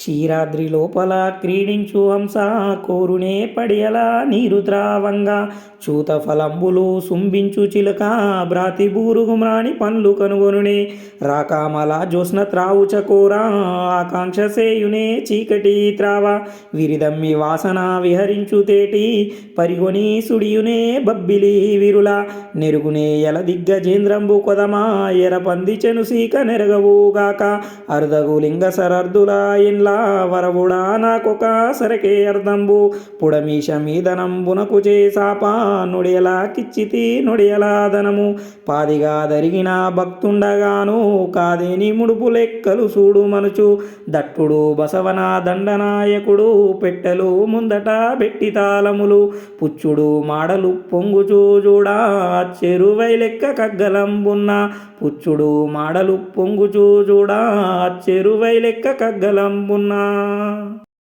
క్షీరాద్రి లోపల క్రీడించు హంస కోరునే పడియలా నీరు ద్రావంగా. చూత ఫలంబులు సుంబించు చిలక బ్రాతి బూరుగుమ్రాణి పండ్లు కనుగొనునే రాకామల జ్యోత్స్న త్రావు చకోరా ఆకాంక్ష సేయునే చీకటి త్రావ విరిదమ్మి వాసన విహరించు తేటి పరిగొని సుడియునే బబ్బిలి విరుల నెరుగునే ఎల దిగ్గజేంద్రంబు కొదమా ఎరపంది చెను సీక నెరగవుగాక అర్ధగు లింగ సరర్దుల ఇన్లా వరవుడా నాకొక సరకే అర్ధంబు పుడమీష మీదనంబునకు చేసాపా నుడియలా కిచ్చితి నుడియలా ధనము. పాదిగా దరిగిన భక్తుండగాను కాదేని ముడుపు లెక్కలు చూడు మనుచు. దట్టుడు బసవన దండనాయకుడు పెట్టెలు ముందట పెట్టి తాళములు. పుచ్చుడు మాడలు పొంగుచూ చూడా చెరువై లెక్క కగ్గలంబున్న. పుచ్చుడు మాడలు పొంగుచూ చూడా చెరువై లెక్క కగ్గలంబున్నా.